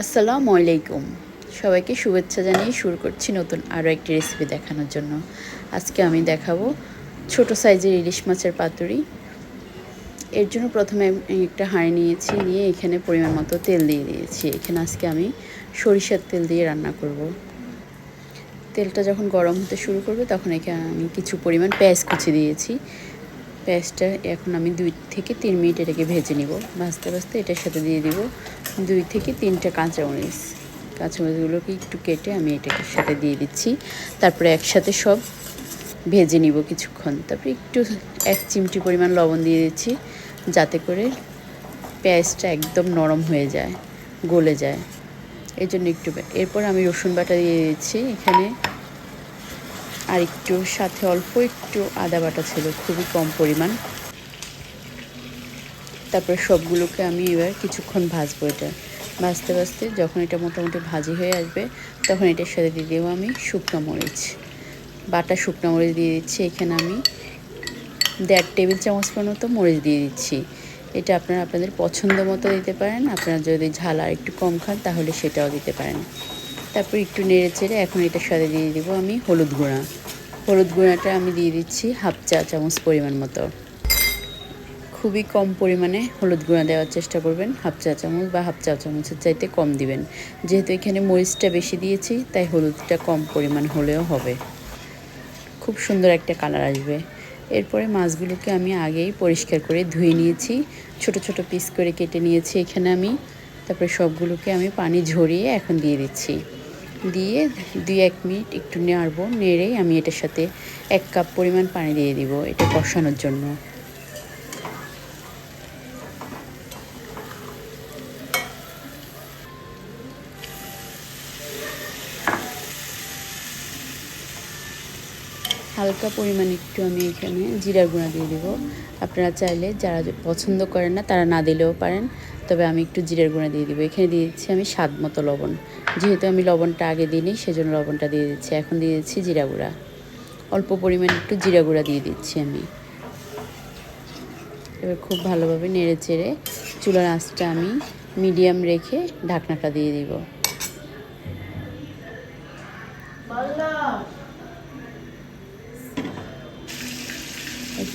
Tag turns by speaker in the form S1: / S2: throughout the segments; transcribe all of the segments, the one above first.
S1: আসসালামু আলাইকুম। সবাইকে শুভেচ্ছা জানিয়ে শুরু করছি নতুন আরও একটি রেসিপি দেখানোর জন্য। আজকে আমি দেখাবো ছোট সাইজের ইলিশ মাছের পাতুরি। এর জন্য প্রথমে একটা হাঁড়ি নিয়েছি, নিয়ে এখানে পরিমাণ মতো তেল দিয়ে দিয়েছি। এখানে আজকে আমি সরিষার তেল দিয়ে রান্না করব। তেলটা যখন গরম হতে শুরু করবে, তখন এখানে আমি কিছু পরিমাণ পেঁয়াজ কুচি দিয়েছি। পেঁয়াজটা এখন আমি দুই থেকে তিন মিনিট এটাকে ভেজে নিব। ভাজতে ভাজতে এটার সাথে দিয়ে দিব দুই থেকে তিনটা কাঁচামরিচ। কাঁচামরিচগুলোকে একটু কেটে আমি এটাকে সাথে দিয়ে দিচ্ছি। তারপরে একসাথে সব ভেজে নিব কিছুক্ষণ। তারপরে একটু এক চিমটি পরিমাণ লবণ দিয়ে দিচ্ছি যাতে করে পেঁয়াজটা একদম নরম হয়ে যায়, গলে যায়। এই জন্য একটু এরপর আমি রসুন বাটা দিয়ে দিচ্ছি। এখানে আর একটু সাথে অল্প একটু আদা বাটা ছিল, খুবই কম পরিমাণ। তারপরে সবগুলোকে আমি এবার কিছুক্ষণ ভাজবো এটা। ভাজতে ভাজতে যখন এটা মোটামুটি ভাজি হয়ে আসবে, তখন এটার সাথে দিয়ে দেবো আমি শুকনো মরিচ। বাটা শুকনো মরিচ দিয়ে দিচ্ছি, এখানে আমি দেড় টেবিল চামচ মতো মরিচ দিয়ে দিচ্ছি। এটা আপনারা আপনাদের পছন্দ মতো দিতে পারেন, আপনারা যদি ঝাল আর একটু কম খান তাহলে সেটাও দিতে পারেন। তারপর একটু নেড়ে চেড়ে এখন এটার সাথে দিয়ে দেবো আমি হলুদ গুঁড়া। হলুদ গুঁড়াটা আমি দিয়ে দিচ্ছি হাফ চা চামচ পরিমাণ মতো। খুবই কম পরিমাণে হলুদ গুঁড়া দেওয়ার চেষ্টা করবেন, হাফ চা চামচ বা হাফ চা চামচের চাইতে কম দিবেন। যেহেতু এখানে মরিচটা বেশি দিয়েছি, তাই হলুদটা কম পরিমাণ হলেও হবে। খুব সুন্দর একটা কালার আসবে। এরপরে মাছগুলোকে আমি আগেই পরিষ্কার করে ধুয়ে নিয়েছি। ছোট ছোট পিস করে কেটে নিয়েছি এখানে আমি। তারপরে সবগুলোকে আমি পানি ঝরিয়ে এখন দিয়ে দিচ্ছি। দিয়ে দুই এক মিনিট একটু নাড়বো নেড়ে আমি এটার সাথে এক কাপ পরিমাণ পানি দিয়ে দিব এটা কষানোর জন্য। হালকা পরিমাণ একটু আমি এখানে জিরার গুঁড়া দিয়ে দিব। আপনারা চাইলে যারা পছন্দ করেন না, তারা না দিলেও পারেন। তবে আমি একটু জিরার গুঁড়া দিয়ে দিব। এখানে দিয়ে দিচ্ছি আমি স্বাদ মতো লবণ। যেহেতু আমি লবণটা আগে দিইনি, সেজন্য লবণটা দিয়ে দিচ্ছি। এখন দিয়ে দিচ্ছি জিরা গুঁড়া। অল্প পরিমাণ একটু জিরা গুঁড়া দিয়ে দিচ্ছি আমি। এবার খুব ভালোভাবে নেড়ে চেড়ে চুলার আঁচটা আমি মিডিয়াম রেখে ঢাকনাটা দিয়ে দিব।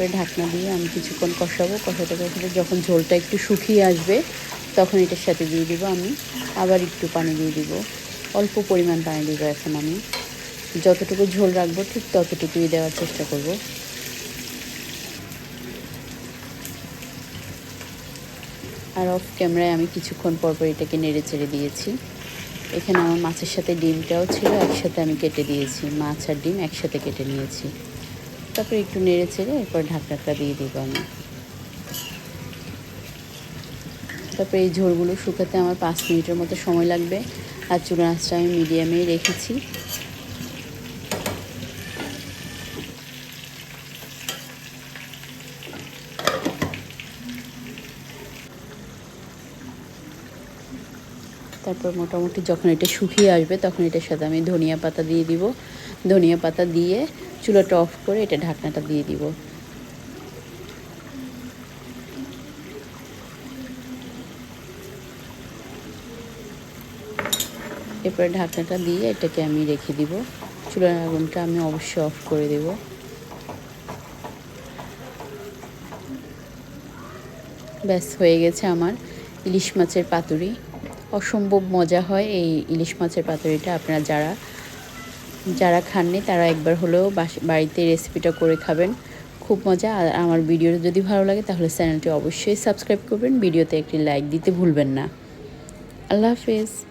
S1: এরপরে ঢাকনা দিয়ে আমি কিছুক্ষণ কষাবো, কষাতে কষাতে যখন ঝোলটা একটু শুকিয়ে আসবে, তখন এটার সাথে দিয়ে দিব আমি। আবার একটু পানি দিয়ে দিব। অল্প পরিমাণ পানি দিব এখন আমি। যতটুকু ঝোল রাখব, ঠিক ততটুকুই দেওয়ার চেষ্টা করব। আর অফ ক্যামেরায় আমি কিছুক্ষণ পর পর এটাকে নেড়ে চেড়ে দিয়েছি। এখানে আমার মাছের সাথে ডিমটাও ছিল, একসাথে আমি কেটে দিয়েছি। মাছ আর ডিম একসাথে কেটে নিয়েছি। তারপরে একটু নেড়ে চেড়ে এরপর ঢাকনাটা দিয়ে দিব আমি। তারপরে এই ঝোলগুলো শুকাতে আমার পাঁচ মিনিটের মতো সময় লাগবে। আর চুলা আঁচটা আমি মিডিয়ামেই রেখেছি। তারপর মোটামুটি যখন এটা শুকিয়ে আসবে, তখন এটার সাথে আমি ধনিয়া পাতা দিয়ে দিব। ধনিয়া পাতা দিয়ে চুলাটা অফ করে এটা ঢাকনাটা দিয়ে দিব। এরপরে ঢাকনাটা দিয়ে এটাকে আমি রেখে দিব। চুলার আগুনটা আমি অবশ্যই অফ করে দেব। ব্যাস, হয়ে গেছে আমার ইলিশ মাছের পাতুরি। অসম্ভব মজা হয় এই ইলিশ মাছের পাতুরিটা। আপনারা যারা যারা খাননি, তারা একবার হলেও বাড়িতে রেসিপিটা করে খাবেন। খুব মজা। আর আমার ভিডিওটা যদি ভালো লাগে, তাহলে চ্যানেলটি অবশ্যই সাবস্ক্রাইব করবেন। ভিডিওতে একটি লাইক দিতে ভুলবেন না। আল্লাহ হাফেজ।